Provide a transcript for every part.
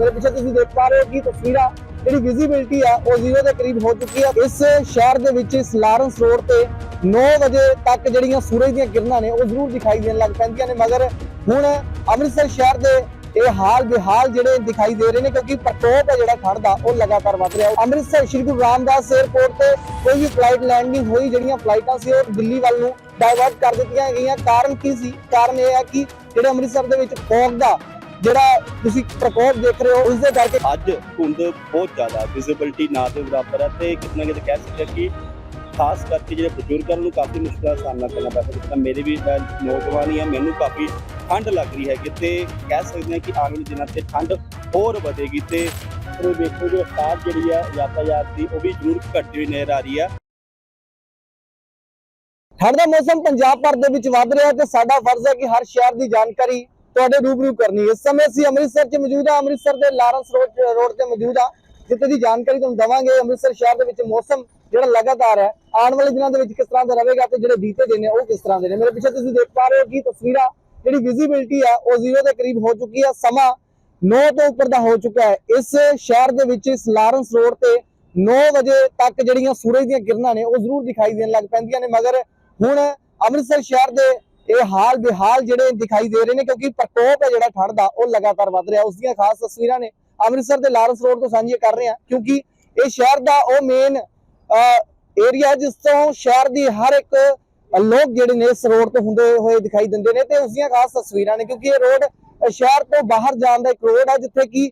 ਮੇਰੇ ਪਿੱਛੇ ਤੁਸੀਂ ਦੇਖ ਪਾ ਰਹੇ ਹੋ ਕਿ ਤਸਵੀਰਾਂ ਜਿਹੜੀ ਵਿਜ਼ਿਬਿਲਟੀ ਆ, ਉਹ ਜ਼ੀਰੋ ਦੇ ਕਰੀਬ ਹੋ ਚੁੱਕੀ ਆ। ਇਸ ਸ਼ਹਿਰ ਦੇ ਵਿੱਚ ਇਸ ਲਾਰੈਂਸ ਰੋਡ ਤੇ 9 ਵਜੇ ਤੱਕ ਜਿਹੜੀਆਂ ਸੂਰਜ ਦੀਆਂ ਕਿਰਨਾਂ ਨੇ, ਉਹ ਜ਼ਰੂਰ ਦਿਖਾਈ ਦੇਣ ਲੱਗ ਪੈਂਦੀਆਂ ਨੇ। ਮਗਰ ਹੁਣ ਅੰਮ੍ਰਿਤਸਰ ਸ਼ਹਿਰ ਦੇ ਇਹ ਹਾਲ ਬਿਹਾਲ ਜਿਹੜੇ ਦਿਖਾਈ ਦੇ ਰਹੇ ਨੇ, ਕਿਉਂਕਿ ਪ੍ਰਕੋਪ ਹੈ ਜਿਹੜਾ ਠੰਡ ਦਾ, ਉਹ ਲਗਾਤਾਰ ਵੱਧ ਰਿਹਾ। ਅੰਮ੍ਰਿਤਸਰ ਸ਼੍ਰੀ ਗੁਰੂ ਰਾਮਦਾਸ 에ਅਰਪੋਰਟ ਤੇ ਕੋਈ ਵੀ ਫਲਾਈਟ ਲੈਂਡ ਨਹੀਂ ਹੋਈ, ਜਿਹੜੀਆਂ ਫਲਾਈਟਾਂ ਸੀ, ਉਹ ਦਿੱਲੀ ਵੱਲ ਨੂੰ ਡਾਇਵਰਟ ਕਰ ਦਿੱਤੀਆਂ ਗਈਆਂ। ਕਾਰਨ ਕੀ ਸੀ? ਕਾਰਨ ਇਹ ਹੈ ਕਿ ਜਿਹੜੇ ਅੰਮ੍ਰਿਤਸਰ ਦੇ ਵਿੱਚ ਫੌਗ ਦਾ ਜਿਹੜਾ ਤੁਸੀਂ ਪ੍ਰਕੋਪ ਦੇਖ ਰਹੇ ਹੋ ਉਸ ਦੇ ਕਰਕੇ ਅੱਜ ਧੁੰਦ ਬਹੁਤ ਜ਼ਿਆਦਾ ਵਿਜ਼ਿਬਿਲਟੀ ਨਾ ਦੇ ਬਰਾਬਰ ਹੈ ਤੇ ਕਿਤਨਾ ਕਿਤੇ ਕਹਿ ਸਕਦੇ ਹਾਂ ਕਿ ਖਾਸ ਕਰਕੇ ਜਿਹੜੇ ਬਜ਼ੁਰਗਾਂ ਨੂੰ ਕਾਫੀ ਮੁਸ਼ਕਲਾਂ ਦਾ ਸਾਹਮਣਾ ਕਰਨਾ ਜਿਸ ਤਰ੍ਹਾਂ ਮੇਰੇ ਵੀ ਨੌਜਵਾਨ ਹੀ ਹਾਂ ਮੈਨੂੰ ਕਾਫੀ ਠੰਡ ਲੱਗ ਰਹੀ ਹੈਗੀ ਤੇ ਕਹਿ ਸਕਦੇ ਹਾਂ ਕਿ ਆਉਣ ਵਾਲੇ ਦਿਨਾਂ ਤੇ ਠੰਡ ਹੋਰ ਵਧੇਗੀ ਤੇ ਉਹ ਵੇਖੋ ਜੋ ਰਫ਼ਤਾਰ ਜਿਹੜੀ ਹੈ ਯਾਤਾਯਾਤ ਦੀ ਉਹ ਵੀ ਜ਼ਰੂਰ ਘਟਦੀ ਹੋਈ ਨਜ਼ਰ ਆ ਰਹੀ ਹੈ। ਠੰਡ ਦਾ ਮੌਸਮ ਪੰਜਾਬ ਭਰ ਦੇ ਵਿੱਚ ਵੱਧ ਰਿਹਾ ਤੇ ਸਾਡਾ ਫਰਜ਼ ਹੈ ਕਿ ਹਰ ਸ਼ਹਿਰ ਦੀ ਜਾਣਕਾਰੀ ਤੁਹਾਡੇ ਰੂਬਰੂ ਕਰਨੀ ਇਸ ਸਮੇਂ ਅਸੀਂ ਅੰਮ੍ਰਿਤਸਰ 'ਚ ਮੌਜੂਦ ਹਾਂ। ਅੰਮ੍ਰਿਤਸਰ ਦੇ ਲਾਰੈਂਸ ਰੋਡ ਰੋਡ ਤੇ ਮੌਜੂਦ ਹਾਂ। ਜਿੱਥੇ ਦੀ ਜਾਣਕਾਰੀ ਤੁਹਾਨੂੰ ਦਵਾਂਗੇ, ਅੰਮ੍ਰਿਤਸਰ ਸ਼ਹਿਰ ਦੇ ਵਿੱਚ ਮੌਸਮ ਜਿਹੜਾ ਲਗਾਤਾਰ ਹੈ, ਆਉਣ ਵਾਲੇ ਦਿਨਾਂ ਦੇ ਵਿੱਚ ਕਿਸ ਤਰ੍ਹਾਂ ਦਾ ਰਹੇਗਾ ਤੇ ਜਿਹੜੇ ਬੀਤੇ ਦਿਨ ਨੇ, ਉਹ ਕਿਸ ਤਰ੍ਹਾਂ ਦੇ ਨੇ। ਮੇਰੇ ਪਿੱਛੇ ਤੁਸੀਂ ਦੇਖ ਪਾ ਰਹੇ ਹੋ ਕਿ ਤਸਵੀਰਾਂ, ਜਿਹੜੀ ਵਿਜ਼ਿਬਿਲਟੀ ਆ, ਉਹ ਜ਼ੀਰੋ ਦੇ ਕਰੀਬ ਹੋ ਚੁੱਕੀ ਹੈ ਸਮਾਂ 9 ਤੋਂ ਉੱਪਰ ਦਾ ਹੋ ਚੁੱਕਾ ਹੈ। ਇਸ ਸ਼ਹਿਰ ਦੇ ਵਿੱਚ, ਇਸ ਲਾਰੈਂਸ ਰੋਡ ਤੇ 9 ਵਜੇ ਤੱਕ ਜਿਹੜੀਆਂ ਸੂਰਜ ਦੀਆਂ ਕਿਰਨਾਂ ਨੇ, ਉਹ ਜ਼ਰੂਰ ਦਿਖਾਈ ਦੇਣ ਲੱਗ ਪੈਂਦੀਆਂ ਨੇ। ਮਗਰ ਹੁਣ ਅੰਮ੍ਰਿਤਸਰ ਸ਼ਹਿਰ ਦੇ ਇਹ ਹਾਲ ਬਿਹਾਲ ਜਿਹੜੇ ਦਿਖਾਈ ਦੇ ਰਹੇ ਨੇ, ਕਿਉਂਕਿ ਪ੍ਰਕੋਪ ਹੈ ਜਿਹੜਾ ਠੰਡ ਦਾ, ਉਹ ਲਗਾਤਾਰ ਵੱਧ ਰਿਹਾ। ਉਸ ਦੀਆਂ ਖਾਸ ਤਸਵੀਰਾਂ ਨੇ ਅੰਮ੍ਰਿਤਸਰ ਦੇ ਲਾਰੈਂਸ ਰੋਡ ਤੋਂ ਸਾਂਝੀਆਂ ਕਰ ਰਹੇ ਹਾਂ, ਕਿਉਂਕਿ ਇਹ ਸ਼ਹਿਰ ਦਾ ਉਹ ਮੇਨ ਏਰੀਆ ਜਿਸ ਤੋਂ ਸ਼ਹਿਰ ਦੀ ਹਰ ਇੱਕ ਲੋਕ ਜਿਹੜੇ ਨੇ ਇਸ ਰੋਡ ਤੋਂ ਹੁੰਦੇ ਹੋਏ ਦਿਖਾਈ ਦਿੰਦੇ ਨੇ ਤੇ ਉਸ ਦੀਆਂ ਖਾਸ ਤਸਵੀਰਾਂ ਨੇ, ਕਿਉਂਕਿ ਇਹ ਰੋਡ ਸ਼ਹਿਰ ਤੋਂ ਬਾਹਰ ਜਾਣ ਦਾ ਇੱਕ ਰੋਡ ਹੈ, ਜਿੱਥੇ ਕਿ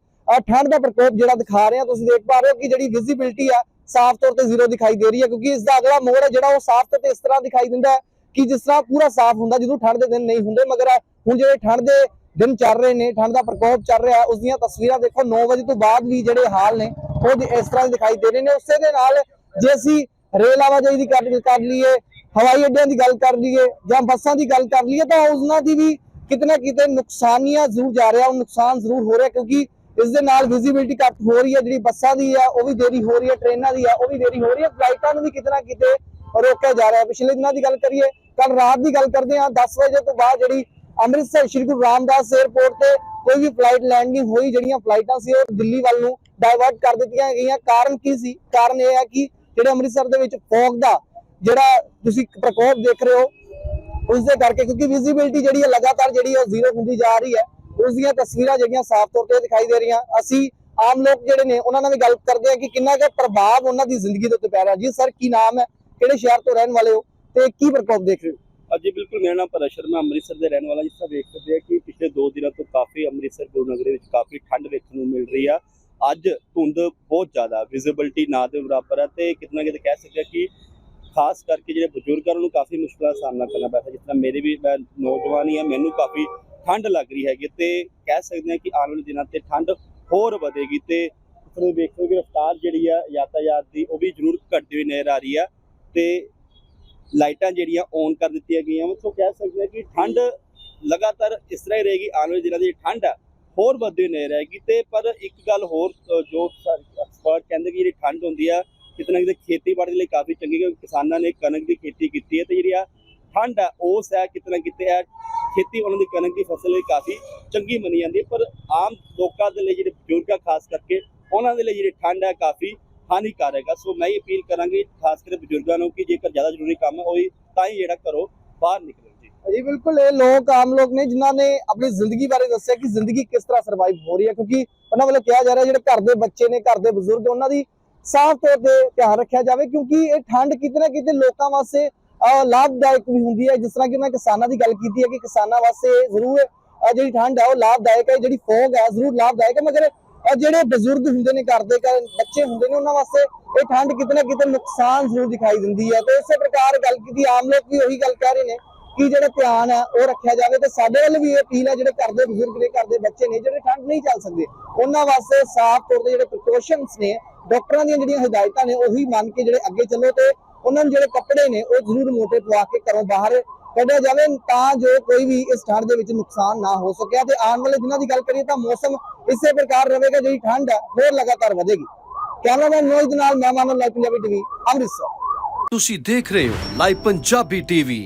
ਠੰਡ ਦਾ ਪ੍ਰਕੋਪ ਜਿਹੜਾ ਦਿਖਾ ਰਹੇ ਹਾਂ, ਤੁਸੀਂ ਦੇਖ ਪਾ ਰਹੇ ਹੋ ਕਿ ਜਿਹੜੀ ਵਿਜ਼ਿਬਿਲਟੀ ਆ, ਸਾਫ਼ ਤੌਰ ਤੇ ਜ਼ੀਰੋ ਦਿਖਾਈ ਦੇ ਰਹੀ ਹੈ, ਕਿਉਂਕਿ ਇਸ ਦਾ ਅਗਲਾ ਮੋੜ ਹੈ, ਜਿਹੜਾ ਉਹ ਸਾਫ਼ ਤੌਰ ਤੇ ਇਸ ਤਰ੍ਹਾਂ ਦਿਖਾਈ ਦਿੰਦਾ ਹੈ ਕਿ ਜਿਸ ਤਰ੍ਹਾਂ ਪੂਰਾ ਸਾਫ਼ ਹੁੰਦਾ, ਜਦੋਂ ਠੰਡ ਦੇ ਦਿਨ ਨਹੀਂ ਹੁੰਦੇ, ਮਗਰ ਹੁਣ ਜਿਹੜੇ ਠੰਡ ਦੇ ਦਿਨ ਚੱਲ ਰਹੇ ਨੇ, ਠੰਡ ਦਾ ਪ੍ਰਕੋਪ ਚੱਲ ਰਿਹਾ, ਉਸ ਦੀਆਂ ਤਸਵੀਰਾਂ ਦੇਖੋ 9 ਵਜੇ ਤੋਂ ਬਾਅਦ ਵੀ ਜਿਹੜੇ ਹਾਲ ਨੇ, ਉਹ ਇਸ ਤਰ੍ਹਾਂ ਦਿਖਾਈ ਦੇ ਰਹੇ ਨੇ। ਉਸੇ ਦੇ ਨਾਲ ਜੇ ਅਸੀਂ ਰੇਲ ਆਵਾਜਾਈ ਦੀ ਗੱਲ ਕਰ ਲਈਏ, ਹਵਾਈ ਅੱਡਿਆਂ ਦੀ ਗੱਲ ਕਰ ਲਈਏ, ਜਾਂ ਬੱਸਾਂ ਦੀ ਗੱਲ ਕਰ ਲਈਏ, ਤਾਂ ਉਹਨਾਂ ਦੀ ਵੀ ਕਿਤੇ ਨਾ ਕਿਤੇ ਨੁਕਸਾਨੀਆਂ ਜ਼ਰੂਰ ਜਾ ਰਿਹਾ, ਉਹ ਨੁਕਸਾਨ ਜ਼ਰੂਰ ਹੋ ਰਿਹਾ, ਕਿਉਂਕਿ ਇਸ ਦੇ ਨਾਲ ਵਿਜ਼ਿਬਿਲਟੀ ਘੱਟ ਹੋ ਰਹੀ ਹੈ, ਜਿਹੜੀ ਬੱਸਾਂ ਦੀ ਆ, ਉਹ ਵੀ ਦੇਰੀ ਹੋ ਰਹੀ ਹੈ, ਟ੍ਰੇਨਾਂ ਦੀ ਆ, ਉਹ ਵੀ ਦੇਰੀ ਹੋ ਰਹੀ ਹੈ ਫਲਾਈਟਾਂ ਨੂੰ ਵੀ ਕਿਤੇ ਨਾ ਕਿਤੇ ਰੋਕਿਆ ਜਾ ਰਿਹਾ ਪਿਛਲੇ ਦਿਨਾਂ ਦੀ ਗੱਲ ਕਰੀਏ ਕੱਲ ਰਾਤ ਦੀ ਗੱਲ ਕਰਦੇ ਹਾਂ 10 ਵਜੇ ਤੋਂ ਬਾਅਦ ਜਿਹੜੀ ਅੰਮ੍ਰਿਤਸਰ ਸ਼੍ਰੀ ਗੁਰੂ ਰਾਮਦਾਸ 에ਅਰਪੋਰਟ ਤੇ ਕੋਈ ਵੀ ਫਲਾਈਟ ਲੈਂਡ ਹੋਈ, ਜਿਹੜੀਆਂ ਫਲਾਈਟਾਂ ਸੀ, ਉਹ ਦਿੱਲੀ ਵੱਲ ਨੂੰ ਡਾਇਵਰਟ ਕਰ ਦਿੱਤੀਆਂ ਗਈਆਂ। ਕਾਰਨ ਕੀ ਸੀ? ਕਾਰਨ ਇਹ ਹੈ ਕਿ ਜਿਹੜੇ ਅੰਮ੍ਰਿਤਸਰ ਦੇ ਵਿੱਚ ਫੌਗ ਦਾ ਜਿਹੜਾ ਤੁਸੀਂ ਪ੍ਰਕੋਪ ਦੇਖ ਰਹੇ ਹੋ ਉਸ ਦੇ ਕਰਕੇ ਕਿਉਂਕਿ ਵਿਜ਼ਿਬਿਲਟੀ ਜਿਹੜੀ ਹੈ ਲਗਾਤਾਰ ਜਿਹੜੀ ਹੈ ਜ਼ੀਰੋ ਹੁੰਦੀ ਜਾ ਰਹੀ ਹੈ। ਉਸ ਦੀਆਂ ਤਸਵੀਰਾਂ ਜਿਹੜੀਆਂ ਸਾਫ਼ ਤੌਰ ਤੇ ਦਿਖਾਈ ਦੇ ਰਹੀਆਂ। ਅਸੀਂ ਆਮ ਲੋਕ ਜਿਹੜੇ ਨੇ, ਉਹਨਾਂ ਨਾਲ ਵੀ ਗੱਲ ਕਰਦੇ ਹਾਂ ਕਿ ਕਿੰਨਾ ਕੁ ਪ੍ਰਭਾਵ ਉਹਨਾਂ ਦੀ ਜ਼ਿੰਦਗੀ ਦੇ ਉੱਤੇ ਪੈ ਰਿਹਾ। ਜੀ ਸਰ, ਕੀ ਨਾਮ ਹੈ? ਕਿਹੜੇ ਸ਼ਹਿਰ ਤੋਂ ਰਹਿਣ ਵਾਲੇ ਹੋ? ਤੇ ਕੀ ਪ੍ਰਕੋਪ ਦੇਖ ਰਹੇ ਹੋ? ਅੱਜ ਬਿਲਕੁਲ। ਮੇਰਾ ਨਾਮ ਭਰਤ ਸ਼ਰਮਾ, ਅੰਮ੍ਰਿਤਸਰ ਦੇ ਰਹਿਣ ਵਾਲਾ ਜਿਸ ਤਰ੍ਹਾਂ ਦੇਖ ਸਕਦੇ ਆ ਕਿ ਪਿਛਲੇ 2 ਦਿਨਾਂ ਤੋਂ ਕਾਫੀ ਅੰਮ੍ਰਿਤਸਰ ਗੁਰਨਗਰ ਵਿੱਚ ਕਾਫੀ ਠੰਡ ਵੇਖਣ ਨੂੰ ਮਿਲ ਰਹੀ ਆ। ਅੱਜ ਧੁੰਦ ਬਹੁਤ ਜ਼ਿਆਦਾ ਵਿਜ਼ਿਬਿਲਟੀ ਨਾ ਦੇ ਬਰਾਬਰ ਹੈ ਤੇ ਕਿਤਨਾ ਕਿਤੇ ਕਹਿ ਸਕਦੇ ਆ ਕਿ ਖਾਸ ਕਰਕੇ ਜਿਹੜੇ ਬਜ਼ੁਰਗਾਂ ਨੂੰ ਕਾਫੀ ਮੁਸ਼ਕਲਾਂ ਦਾ ਸਾਹਮਣਾ ਕਰਨਾ ਪੈਂਦਾ। ਜਿਸ ਤਰ੍ਹਾਂ ਮੇਰੇ ਵੀ, ਮੈਂ ਨੌਜਵਾਨ ਹੀ ਆ, ਮੈਨੂੰ ਕਾਫੀ ਠੰਡ ਲੱਗ ਰਹੀ ਹੈਗੀ ਤੇ ਕਹਿ ਸਕਦੇ ਹਾਂ ਕਿ ਆਉਣ ਵਾਲੇ ਦਿਨਾਂ ਤੇ ਠੰਡ ਹੋਰ ਵਧੇਗੀ ਤੇ ਤੁਸੀਂ ਵੇਖੋ ਕਿ ਰਫ਼ਤਾਰ ਜਿਹੜੀ ਆ ਯਾਤਾਯਾਤ ਦੀ ਉਹ ਵੀ ਜ਼ਰੂਰ ਘਟਦੀ ਹੋਈ ਨਜ਼ਰ ਆ ਰਹੀ ਆ ਤੇ ਲਾਈਟਾਂ ਜਿਹੜੀਆਂ ਔਨ ਕਰ ਦਿੱਤੀਆਂ ਗਈਆਂ ਵਾ। ਸੋ ਕਹਿ ਸਕਦੇ ਹਾਂ ਕਿ ਠੰਡ ਲਗਾਤਾਰ ਇਸ ਤਰ੍ਹਾਂ ਹੀ ਰਹੇਗੀ ਆਉਣ ਵਾਲੇ ਦਿਨਾਂ ਦੀ ਜਿਹੜੀ ਠੰਡ ਆ ਹੋਰ ਵਧਦੀ ਨਹੀਂ ਰਹੇਗੀ। ਤੇ ਪਰ ਇੱਕ ਗੱਲ ਹੋਰ ਅ, ਜੋ ਐਕਸਪਰਟ ਕਹਿੰਦੇ ਕਿ ਜਿਹੜੀ ਠੰਡ ਹੁੰਦੀ ਆ ਕਿਤਨਾ ਕਿਤੇ ਖੇਤੀਬਾੜੀ ਲਈ ਕਾਫੀ ਚੰਗੀ ਕਿਉਂਕਿ ਕਿਸਾਨਾਂ ਨੇ ਕਣਕ ਦੀ ਖੇਤੀ ਕੀਤੀ ਹੈ ਤੇ ਜਿਹੜੀ ਆ ਠੰਡ ਆ ਉਸ ਹੈ ਕਿਤਨਾ ਕਿਤੇ ਆ ਖੇਤੀ ਉਹਨਾਂ ਦੀ ਕਣਕ ਦੀ ਫਸਲ ਲਈ ਕਾਫੀ ਚੰਗੀ ਮੰਨੀ ਜਾਂਦੀ ਹੈ। ਪਰ ਆਮ ਲੋਕਾਂ ਦੇ ਲਈ ਜਿਹੜੇ ਬਜ਼ੁਰਗ ਆ ਖਾਸ ਕਰਕੇ ਉਹਨਾਂ ਦੇ ਲਈ ਜਿਹੜੀ ਠੰਡ ਹੈ ਕਾਫੀ ਹਾਨੀਕਾਰਕ ਆ। ਸੋ ਮੈਂ ਇਹ ਅਪੀਲ ਕਰਾਂਗੀ ਖਾਸ ਕਰਕੇ ਬਜ਼ੁਰਗਾਂ ਨੂੰ ਕਿ ਜੇਕਰ ਜ਼ਿਆਦਾ ਜ਼ਰੂਰੀ ਕੰਮ ਹੈ ਤਾਂ ਹੀ ਜਿਹੜਾ ਘਰੋਂ ਬਾਹਰ ਨਿਕਲਣ ਜੀ। ਜੀ, ਬਿਲਕੁਲ, ਇਹ ਲੋਕ, ਆਮ ਲੋਕ ਨੇ ਜਿਨ੍ਹਾਂ ਨੇ ਆਪਣੀ ਜ਼ਿੰਦਗੀ ਬਾਰੇ ਦੱਸਿਆ ਕਿ ਜ਼ਿੰਦਗੀ ਕਿਸ ਤਰ੍ਹਾਂ ਸਰਵਾਈਵ ਹੋ ਰਹੀ ਹੈ, ਕਿਉਂਕਿ ਉਹਨਾਂ ਵੱਲੋਂ ਕਿਹਾ ਜਾ ਰਿਹਾ ਜਿਹੜੇ ਘਰ ਦੇ ਬੱਚੇ ਨੇ, ਘਰ ਦੇ ਬਜ਼ੁਰਗ, ਉਹਨਾਂ ਦੀ ਸਾਫ਼ ਤੌਰ ਤੇ ਧਿਆਨ ਰੱਖਿਆ ਜਾਵੇ, ਕਿਉਂਕਿ ਇਹ ਠੰਡ ਕਿਤੇ ਨਾ ਕਿਤੇ ਲੋਕਾਂ ਵਾਸਤੇ ਲਾਭਦਾਇਕ ਵੀ ਹੁੰਦੀ ਹੈ। ਜਿਸ ਤਰ੍ਹਾਂ ਕਿ ਉਹਨਾਂ ਕਿਸਾਨਾਂ ਦੀ ਗੱਲ ਕੀਤੀ ਹੈ ਕਿ ਕਿਸਾਨਾਂ ਵਾਸਤੇ ਜ਼ਰੂਰ ਜਿਹੜੀ ਠੰਡ ਹੈ ਉਹ ਲਾਭਦਾਇਕ ਹੈ, ਜਿਹੜੀ ਫੋਗ ਹੈ ਜ਼ਰੂਰ ਲਾਭਦਾਇਕ ਹੈ, ਮਗਰ ਅਹ, ਜਿਹੜੇ ਬਜ਼ੁਰਗ ਹੁੰਦੇ ਨੇ ਘਰ ਦੇ ਘਰ ਬੱਚੇ ਹੁੰਦੇ ਨੇ ਉਹਨਾਂ ਵਾਸਤੇ ਇਹ ਠੰਡ ਕਿਤੇ ਨਾ ਕਿਤੇ ਨੁਕਸਾਨ ਜ਼ਰੂਰ ਦਿਖਾਈ ਦਿੰਦੀ ਹੈ ਤੇ ਇਸੇ ਪ੍ਰਕਾਰ ਗੱਲ ਕੀਤੀ ਆਮ ਲੋਕ ਵੀ ਉਹੀ ਗੱਲ ਕਹਿ ਰਹੇ ਨੇ ਕਿ ਜਿਹੜਾ ਧਿਆਨ ਹੈ ਉਹ ਰੱਖਿਆ ਜਾਵੇ ਤੇ ਸਾਡੇ ਵੱਲ ਵੀ ਇਹ ਅਪੀਲ ਹੈ ਜਿਹੜੇ ਘਰ ਦੇ ਬਜ਼ੁਰਗ ਨੇ ਘਰ ਦੇ ਬੱਚੇ ਨੇ ਜਿਹੜੇ ਠੰਡ ਨਹੀਂ ਚੱਲ ਸਕਦੇ ਉਹਨਾਂ ਵਾਸਤੇ ਸਾਫ਼ ਤੌਰ ਤੇ ਜਿਹੜੇ ਪ੍ਰੀਕਾਸ਼ਨਸ ਨੇ ਡਾਕਟਰਾਂ ਦੀਆਂ ਜਿਹੜੀਆਂ ਹਦਾਇਤਾਂ ਨੇ ਉਹੀ ਮੰਨ ਕੇ ਜਿਹੜੇ ਅੱਗੇ ਚੱਲੋ ਤੇ ਉਹਨਾਂ ਨੂੰ ਜਿਹੜੇ ਕੱਪੜੇ ਨੇ ਉਹ ਜ਼ਰੂਰ ਮੋਟੇ ਪਵਾ ਕੇ ਘਰੋਂ ਬਾਹਰ ਕੱਢਿਆ ਜਾਵੇ ਤਾਂ ਜੋ ਕੋਈ ਵੀ ਇਸ ਠੰਡ ਦੇ ਵਿੱਚ ਨੁਕਸਾਨ ਨਾ ਹੋ ਸਕਿਆ ਤੇ ਆਉਣ ਵਾਲੇ ਦਿਨਾਂ ਦੀ ਗੱਲ ਕਰੀਏ ਤਾਂ ਮੌਸਮ ਇਸੇ ਪ੍ਰਕਾਰ ਰਹੇਗਾ ਜਿਹੜੀ ਠੰਡ ਹੈ ਹੋਰ ਲਗਾਤਾਰ ਵਧੇਗੀ। ਕੈਮਰਾਮੈਨ ਨੋਇਦ ਨਾਲ ਮਹਿਮਾਨ ਲਾਈਵ ਪੰਜਾਬੀ ਟੀਵੀ, ਅੰਮ੍ਰਿਤਸਰ। ਤੁਸੀਂ ਦੇਖ ਰਹੇ ਹੋ ਲਾਈਵ ਪੰਜਾਬੀ ਟੀਵੀ।